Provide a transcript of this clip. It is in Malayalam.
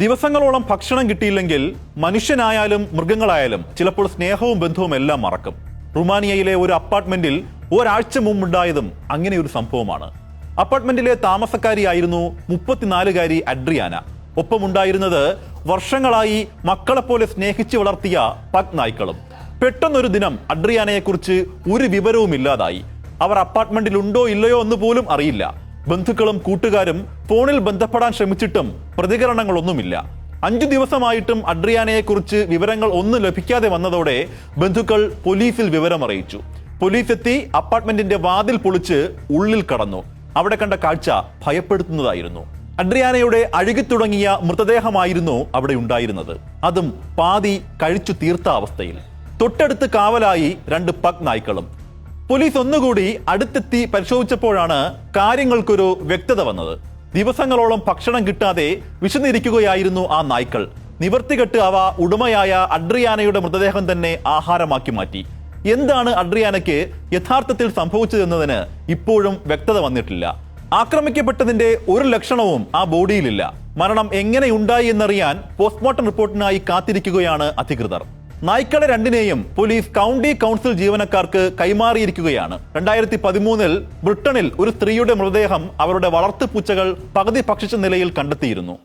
ദിവസങ്ങളോളം ഭക്ഷണം കിട്ടിയില്ലെങ്കിൽ മനുഷ്യനായാലും മൃഗങ്ങളായാലും ചിലപ്പോൾ സ്നേഹവും ബന്ധവും എല്ലാം മറക്കും. റുമാനിയയിലെ ഒരു അപ്പാർട്ട്മെന്റിൽ ഒരാഴ്ച മുമ്പുണ്ടായതും അങ്ങനെ ഒരു സംഭവമാണ്. അപ്പാർട്ട്മെന്റിലെ താമസക്കാരിയായിരുന്നു മുപ്പത്തിനാലുകാരി അഡ്രിയാന. ഒപ്പമുണ്ടായിരുന്നത് വർഷങ്ങളായി മക്കളെപ്പോലെ സ്നേഹിച്ചു വളർത്തിയ പഗ് നായ്ക്കളും. പെട്ടെന്നൊരു ദിനം അഡ്രിയാനയെക്കുറിച്ച് ഒരു വിവരവും ഇല്ലാതായി അവർ അപ്പാർട്ട്മെന്റിൽ ഉണ്ടോ ഇല്ലയോ എന്ന് പോലും അറിയില്ല. ബന്ധുക്കളും കൂട്ടുകാരും ഫോണിൽ ബന്ധപ്പെടാൻ ശ്രമിച്ചിട്ടും പ്രതികരണങ്ങളൊന്നുമില്ല. അഞ്ചു ദിവസമായിട്ടും അഡ്രിയാനയെക്കുറിച്ച് വിവരങ്ങൾ ഒന്നും ലഭിക്കാതെ വന്നതോടെ ബന്ധുക്കൾ പോലീസിൽ വിവരമറിയിച്ചു. പോലീസ് എത്തി അപ്പാർട്ട്മെന്റിന്റെ വാതിൽ പൊളിച്ച് ഉള്ളിൽ കടന്നു. അവിടെ കണ്ട കാഴ്ച ഭയപ്പെടുത്തുന്നതായിരുന്നു. അഡ്രിയാനയുടെ അഴുകിത്തുടങ്ങിയ മൃതദേഹമായിരുന്നു അവിടെ ഉണ്ടായിരുന്നത്. അതും പാതി കഴിച്ചു തീർത്ത അവസ്ഥയിൽ. തൊട്ടടുത്ത് കാവലായി രണ്ട് പഗ് നായ്ക്കളും. പോലീസ് ഒന്നുകൂടി അടുത്തെത്തി പരിശോധിച്ചപ്പോഴാണ് കാര്യങ്ങൾക്കൊരു വ്യക്തത വന്നത്. ദിവസങ്ങളോളം ഭക്ഷണം കിട്ടാതെ വിശന്നിരിക്കുകയായിരുന്നു ആ നായ്ക്കൾ. നിവർത്തികെട്ട് അവ ഉടമയായ അഡ്രിയാനയുടെ മൃതദേഹം തന്നെ ആഹാരമാക്കി മാറ്റി. എന്താണ് അഡ്രിയാനയ്ക്ക് യഥാർത്ഥത്തിൽ സംഭവിച്ചതെന്നതിന് ഇപ്പോഴും വ്യക്തത വന്നിട്ടില്ല. ആക്രമിക്കപ്പെട്ടതിന്റെ ഒരു ലക്ഷണവും ആ ബോഡിയിലില്ല. മരണം എങ്ങനെയുണ്ടായി എന്നറിയാൻ പോസ്റ്റ്മോർട്ടം റിപ്പോർട്ടിനായി കാത്തിരിക്കുകയാണ് അധികൃതർ. നായ്ക്കളെ രണ്ടിനെയും പോലീസ് കൗണ്ടി കൗൺസിൽ ജീവനക്കാർക്ക് കൈമാറിയിരിക്കുകയാണ്. രണ്ടായിരത്തി പതിമൂന്നിൽ ബ്രിട്ടനിൽ ഒരു സ്ത്രീയുടെ മൃതദേഹം അവരുടെ വളർത്തു പൂച്ചകൾ പകുതി ഭക്ഷിച്ച നിലയിൽ കണ്ടെത്തിയിരുന്നു.